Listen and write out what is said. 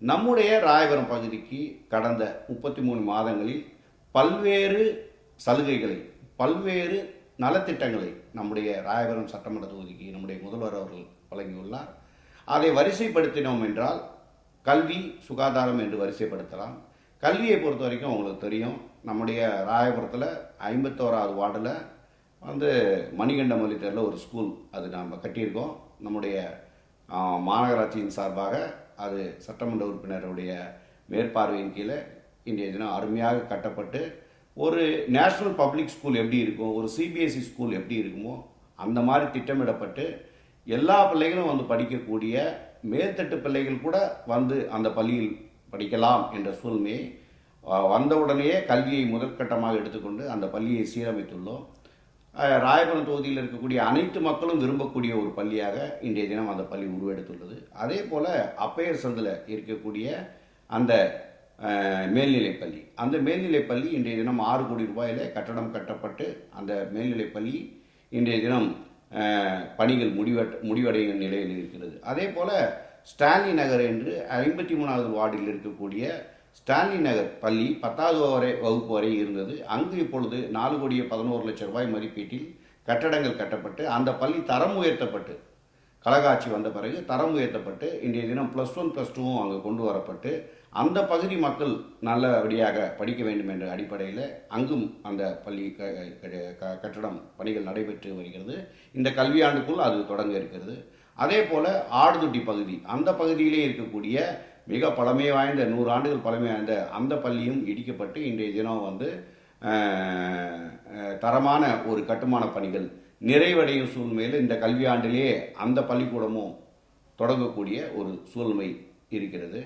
நம்முடைய ராயபுரம் பகுதிக்கு கடந்த முப்பத்தி மூணு மாதங்களில் பல்வேறு சலுகைகளை பல்வேறு நலத்திட்டங்களை நம்முடைய ராயபுரம் சட்டமன்ற தொகுதிக்கு நம்முடைய முதல்வர் அவர்கள் வழங்கியுள்ளார். அதை வரிசைப்படுத்தினோம் என்றால் கல்வி சுகாதாரம் என்று வரிசைப்படுத்தலாம். கல்வியை பொறுத்த வரைக்கும் உங்களுக்கு தெரியும் நம்முடைய ராயபுரத்தில் ஐம்பத்தோராவது வார்டில் வந்து மணிகண்டமல்லி தெருவில் ஒரு ஸ்கூல் அது நாம் கட்டியிருக்கோம். நம்முடைய மாநகராட்சியின் சார்பாக அது சட்டமன்ற உறுப்பினருடைய மேற்பார்வையின் கீழே இன்றைய தினம் அருமையாக கட்டப்பட்டு ஒரு நேஷ்னல் பப்ளிக் ஸ்கூல் எப்படி இருக்கும் ஒரு சிபிஎஸ்சி ஸ்கூல் எப்படி இருக்குமோ அந்த மாதிரி திட்டமிடப்பட்டு எல்லா பிள்ளைகளும் வந்து படிக்கக்கூடிய மேல்தட்டு பிள்ளைகள் கூட வந்து அந்த பள்ளியில் படிக்கலாம் என்ற சூழ்நிலையை வந்தவுடனேயே கல்வியை முதற்கட்டமாக எடுத்துக்கொண்டு அந்த பள்ளியை சீரமைத்துள்ளோம். ராயபுரம் தொகுதியில் இருக்கக்கூடிய அனைத்து மக்களும் விரும்பக்கூடிய ஒரு பள்ளியாக இன்றைய தினம் அந்த பள்ளி உருவெடுத்துள்ளது. அதே போல் அப்பையர் சந்தில் இருக்கக்கூடிய அந்த மேல்நிலைப்பள்ளி பள்ளி. அந்த மேல்நிலைப்பள்ளி இன்றைய தினம் ஆறு கோடி ரூபாயில் கட்டடம் கட்டப்பட்டு அந்த மேல்நிலைப்பள்ளி இன்றைய தினம் பணிகள் முடிவட் முடிவடையும் நிலையில் இருக்கிறது. அதே போல் ஸ்டான்லி நகர் என்று ஐம்பத்தி மூணாவது வார்டில் இருக்கக்கூடிய ஸ்டான்லி நகர் பள்ளி பத்தாவது வரை வகுப்பு வரை இருந்தது. அங்கு இப்பொழுது நாலு கோடியே பதினோரு லட்சம் ரூபாய் மதிப்பீட்டில் கட்டடங்கள் கட்டப்பட்டு அந்த பள்ளி தரம் உயர்த்தப்பட்டு கலகாட்சி வந்த பிறகு தரம் உயர்த்தப்பட்டு இன்றைய தினம் ப்ளஸ் ஒன் ப்ளஸ் டூவும் அங்கே கொண்டு வரப்பட்டு அந்த பகுதி மக்கள் நல்லபடியாக படிக்க வேண்டும் என்ற அடிப்படையில் அங்கும் அந்த பள்ளி க- க- க- கட்டடம் பணிகள் நடைபெற்று வருகிறது. இந்த கல்வியாண்டுக்குள் அது தொடங்க இருக்கிறது. அதே போல் ஆடுதுட்டி பகுதி அந்த பகுதியிலே இருக்கக்கூடிய மிக பழமை வாய்ந்த நூறு ஆண்டுகள் பழமை வாய்ந்த அந்த பள்ளியும் இடிக்கப்பட்டு இன்றைய தினம் வந்து தரமான ஒரு கட்டுமான பணிகள் நிறைவடையும் சூழ்நிலையில் இந்த கல்வியாண்டிலேயே அந்த பள்ளிக்கூடமும் தொடங்கக்கூடிய ஒரு சூழ்நிலை இருக்கிறது.